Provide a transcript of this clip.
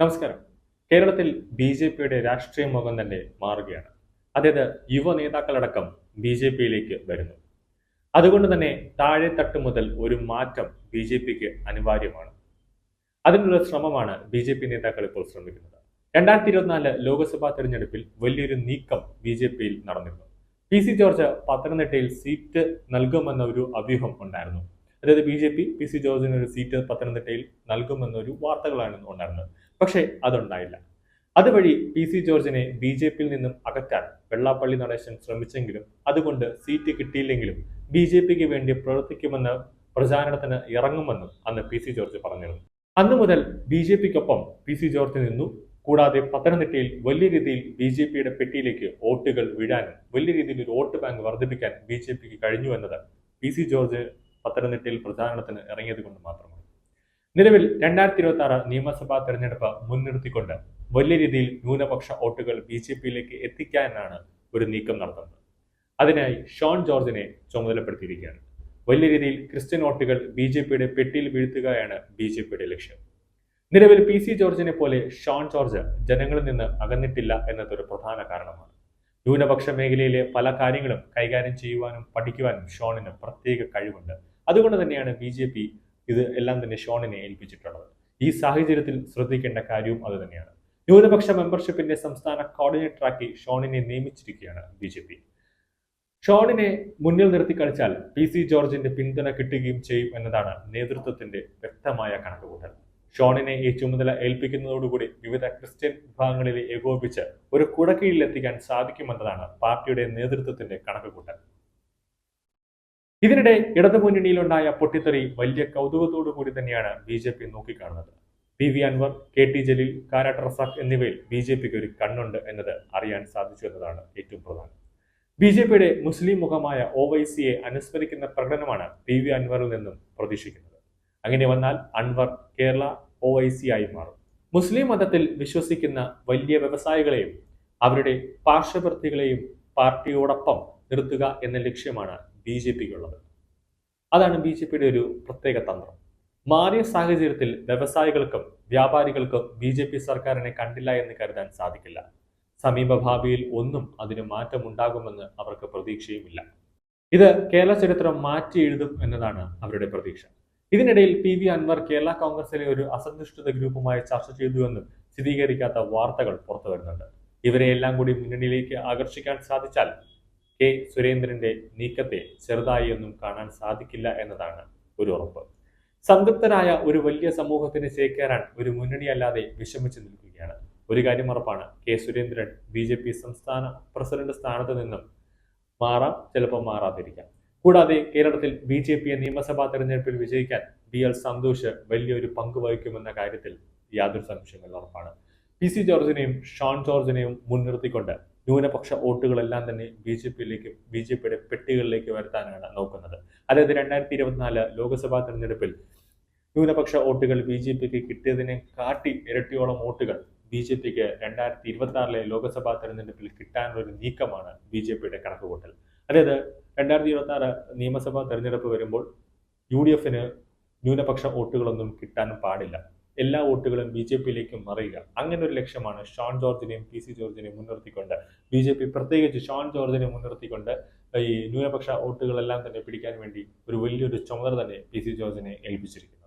നമസ്കാരം. കേരളത്തിൽ B J പിയുടെ രാഷ്ട്രീയ മുഖം തന്നെ മാറുകയാണ്. അതായത് യുവ നേതാക്കളടക്കം ബി ജെ പിയിലേക്ക് വരുന്നു. അതുകൊണ്ട് തന്നെ താഴെത്തട്ട് മുതൽ ഒരു മാറ്റം ബി ജെ പിക്ക് അനിവാര്യമാണ്. അതിനുള്ള ശ്രമമാണ് ബി ജെ പി നേതാക്കൾ ഇപ്പോൾ ശ്രമിക്കുന്നത്. രണ്ടായിരത്തി ഇരുപത്തിനാല് ലോക്സഭാ തെരഞ്ഞെടുപ്പിൽ വലിയൊരു നീക്കം ബി ജെ പിയിൽ നടന്നിരുന്നു. പി സി ജോർജ് പത്തനംതിട്ടയിൽ സീറ്റ് നൽകുമെന്ന ഒരു അഭ്യൂഹം ഉണ്ടായിരുന്നു. അതായത് B J P P C ജോർജിന് ഒരു സീറ്റ് പത്തനംതിട്ടയിൽ നൽകുമെന്നൊരു വാർത്തകളാണ് ഉണ്ടായിരുന്നത്. പക്ഷേ അതുണ്ടായില്ല. അതുവഴി പി സി ജോർജിനെ ബി ജെ പിയിൽ നിന്നും അകറ്റാൻ വെള്ളാപ്പള്ളി നടേശൻ ശ്രമിച്ചെങ്കിലും അതുകൊണ്ട് സീറ്റ് കിട്ടിയില്ലെങ്കിലും ബി ജെ പിക്ക് വേണ്ടി പ്രവർത്തിക്കുമെന്ന് പ്രചാരണത്തിന് ഇറങ്ങുമെന്നും അന്ന് പി സി ജോർജ് പറഞ്ഞിരുന്നു. അന്നു മുതൽ ബി ജെ പിക്കൊപ്പം പി സി ജോർജ് നിന്നു. കൂടാതെ പത്തനംതിട്ടയിൽ വലിയ രീതിയിൽ ബി ജെ പിയുടെ പെട്ടിയിലേക്ക് വോട്ടുകൾ വീഴാനും വലിയ രീതിയിൽ ഒരു വോട്ട് ബാങ്ക് വർദ്ധിപ്പിക്കാൻ ബി ജെ പിക്ക് കഴിഞ്ഞു എന്നത് പി സി ജോർജ് പത്തനംതിട്ടയിൽ പ്രചാരണത്തിന് ഇറങ്ങിയത് കൊണ്ട് മാത്രമാണ്. നിലവിൽ രണ്ടായിരത്തി ഇരുപത്തി ആറ് നിയമസഭാ തെരഞ്ഞെടുപ്പ് മുൻനിർത്തിക്കൊണ്ട് വലിയ രീതിയിൽ ന്യൂനപക്ഷ വോട്ടുകൾ ബി ജെ പിയിലേക്ക് എത്തിക്കാനാണ് ഒരു നീക്കം നടത്തുന്നത്. അതിനായി ഷോൺ ജോർജിനെ ചുമതലപ്പെടുത്തിയിരിക്കുകയാണ്. വലിയ രീതിയിൽ ക്രിസ്ത്യൻ വോട്ടുകൾ ബി ജെ പിയുടെ പെട്ടിയിൽ വീഴ്ത്തുകയാണ് ബി ജെ പിയുടെ ലക്ഷ്യം. നിലവിൽ പി സി ജോർജിനെ പോലെ ഷോൺ ജോർജ് ജനങ്ങളിൽ നിന്ന് അകന്നിട്ടില്ല എന്നതൊരു പ്രധാന കാരണമാണ്. ന്യൂനപക്ഷ മേഖലയിലെ പല കാര്യങ്ങളും കൈകാര്യം ചെയ്യുവാനും പഠിക്കുവാനും ഷോണിന് പ്രത്യേക കഴിവുണ്ട്. അതുകൊണ്ട് തന്നെയാണ് ബി ജെ പി ഇത് എല്ലാം തന്നെ ഷോണിനെ ഏൽപ്പിച്ചിട്ടുള്ളത്. ഈ സാഹചര്യത്തിൽ ശ്രദ്ധിക്കേണ്ട കാര്യവും അത് തന്നെയാണ്. ന്യൂനപക്ഷ മെമ്പർഷിപ്പിന്റെ സംസ്ഥാന കോർഡിനേറ്ററാക്കി ഷോണിനെ നിയമിച്ചിരിക്കുകയാണ് ബി ജെ പി. ഷോണിനെ മുന്നിൽ നിർത്തി കളിച്ചാൽ പി സി ജോർജിന്റെ പിന്തുണ കിട്ടുകയും ചെയ്യും എന്നതാണ് നേതൃത്വത്തിന്റെ വ്യക്തമായ കണക്കുകൂട്ടൽ. ഷോണിനെ ഈ ചുമതല ഏൽപ്പിക്കുന്നതോടുകൂടി വിവിധ ക്രിസ്ത്യൻ വിഭാഗങ്ങളിലെ ഏകോപിച്ച് ഒരു കുടക്കീഴിലെത്തിക്കാൻ സാധിക്കുമെന്നതാണ് പാർട്ടിയുടെ നേതൃത്വത്തിന്റെ കണക്കുകൂട്ടൽ. ഇതിനിടെ ഇടതുമുന്നണിയിലുണ്ടായ പൊട്ടിത്തെറി വലിയ കൗതുകത്തോടു കൂടി തന്നെയാണ് ബി ജെ പി നോക്കിക്കാണുന്നത്. P V Anvar K T Jaleel Karat Razak എന്നിവയിൽ ബി ജെ പിക്ക് ഒരു കണ്ണുണ്ട് എന്നത് അറിയാൻ സാധിച്ചു എന്നതാണ് ഏറ്റവും പ്രധാനം. ബി ജെ പിയുടെ മുസ്ലിം മുഖമായ ഒ വൈ സിയെ അനുസ്മരിക്കുന്ന പ്രകടനമാണ് പി വി അൻവറിൽ നിന്നും പ്രതീക്ഷിക്കുന്നത്. അങ്ങനെ വന്നാൽ Anvar Kerala O I C ആയി മാറും. മുസ്ലിം മതത്തിൽ വിശ്വസിക്കുന്ന വലിയ വ്യവസായികളെയും അവരുടെ പാർശ്വവർത്തികളെയും പാർട്ടിയോടൊപ്പം നിർത്തുക എന്ന ലക്ഷ്യമാണ് ബി ജെ പിക്കുള്ളത്. അതാണ് ബി ജെ പിയുടെ ഒരു പ്രത്യേക തന്ത്രം. മാറിയ സാഹചര്യത്തിൽ വ്യവസായികൾക്കും വ്യാപാരികൾക്കും ബി ജെ പി സർക്കാരിനെ കണ്ടില്ല എന്ന് കരുതാൻ സാധിക്കില്ല. സമീപഭാവിയിൽ ഒന്നും അതിന് മാറ്റമുണ്ടാകുമെന്ന് അവർക്ക് പ്രതീക്ഷയുമില്ല. ഇത് കേരള ചരിത്രം മാറ്റി എഴുതും എന്നതാണ് അവരുടെ പ്രതീക്ഷ. ഇതിനിടയിൽ പി വി അൻവർ കേരള കോൺഗ്രസിലെ ഒരു അസന്തുഷ്ടത ഗ്രൂപ്പുമായി ചർച്ച ചെയ്തുവെന്നും സ്ഥിരീകരിക്കാത്ത വാർത്തകൾ പുറത്തു വരുന്നുണ്ട് ഇവരെ എല്ലാം കൂടി മുന്നണിയിലേക്ക് ആകർഷിക്കാൻ സാധിച്ചാൽ കെ സുരേന്ദ്രന്റെ നീക്കത്തെ ചെറുതായി ഒന്നും കാണാൻ സാധിക്കില്ല എന്നതാണ് ഒരു ഉറപ്പ്. സംതൃപ്തരായ ഒരു വലിയ സമൂഹത്തിന് ചേക്കേറാൻ ഒരു മുന്നണിയല്ലാതെ വിഷമിച്ചു നിൽക്കുകയാണ്. ഒരു കാര്യം ഉറപ്പാണ് K Surendran B J P സംസ്ഥാന പ്രസിഡന്റ് സ്ഥാനത്ത് നിന്നും മാറാം ചിലപ്പോൾ മാറാതിരിക്കാം. കൂടാതെ കേരളത്തിൽ ബി ജെ പിയെ നിയമസഭാ തെരഞ്ഞെടുപ്പിൽ വിജയിക്കാൻ ബി എൽ സന്തോഷ് വലിയൊരു പങ്ക് വഹിക്കുമെന്ന കാര്യത്തിൽ യാതൊരു സംശയമില്ല ഉറപ്പാണ്. പി സി ജോർജിനെയും ഷോൺ ജോർജിനെയും മുൻനിർത്തിക്കൊണ്ട് ന്യൂനപക്ഷ വോട്ടുകളെല്ലാം തന്നെ ബി ജെ പിയിലേക്ക് ബി ജെ പിയുടെ പെട്ടികളിലേക്ക് വരുത്താനാണ് നോക്കുന്നത്. അതായത് രണ്ടായിരത്തി ഇരുപത്തിനാല് ലോക്സഭാ തെരഞ്ഞെടുപ്പിൽ ന്യൂനപക്ഷ വോട്ടുകൾ ബി ജെ പിക്ക് കിട്ടിയതിനെ കാട്ടി ഇരട്ടിയോളം വോട്ടുകൾ ബി ജെ പിക്ക് രണ്ടായിരത്തി ഇരുപത്തി ആറിലെ ലോക്സഭാ തെരഞ്ഞെടുപ്പിൽ കിട്ടാനുള്ള ഒരു നീക്കമാണ് ബി ജെ പിയുടെ കണക്കുകൂട്ടൽ. അതായത് രണ്ടായിരത്തി ഇരുപത്തി ആറ് നിയമസഭാ തെരഞ്ഞെടുപ്പ് വരുമ്പോൾ യു ഡി എഫിന് ന്യൂനപക്ഷ വോട്ടുകളൊന്നും കിട്ടാനും പാടില്ല. എല്ലാ വോട്ടുകളും ബി ജെ പിയിലേക്ക് മറിയുക. അങ്ങനെ ഒരു ലക്ഷ്യമാണ് ഷോൺ ജോർജിനെയും പി സി ജോർജിനെയും മുൻനിർത്തിക്കൊണ്ട് ബി ജെ പി പ്രത്യേകിച്ച് ഷോൺ ജോർജിനെ മുൻനിർത്തിക്കൊണ്ട് ഈ ന്യൂനപക്ഷ വോട്ടുകളെല്ലാം തന്നെ പിടിക്കാൻ വേണ്ടി ഒരു വലിയൊരു ചുമതല തന്നെ പി സി ജോർജിനെ ഏൽപ്പിച്ചിരിക്കുന്നു.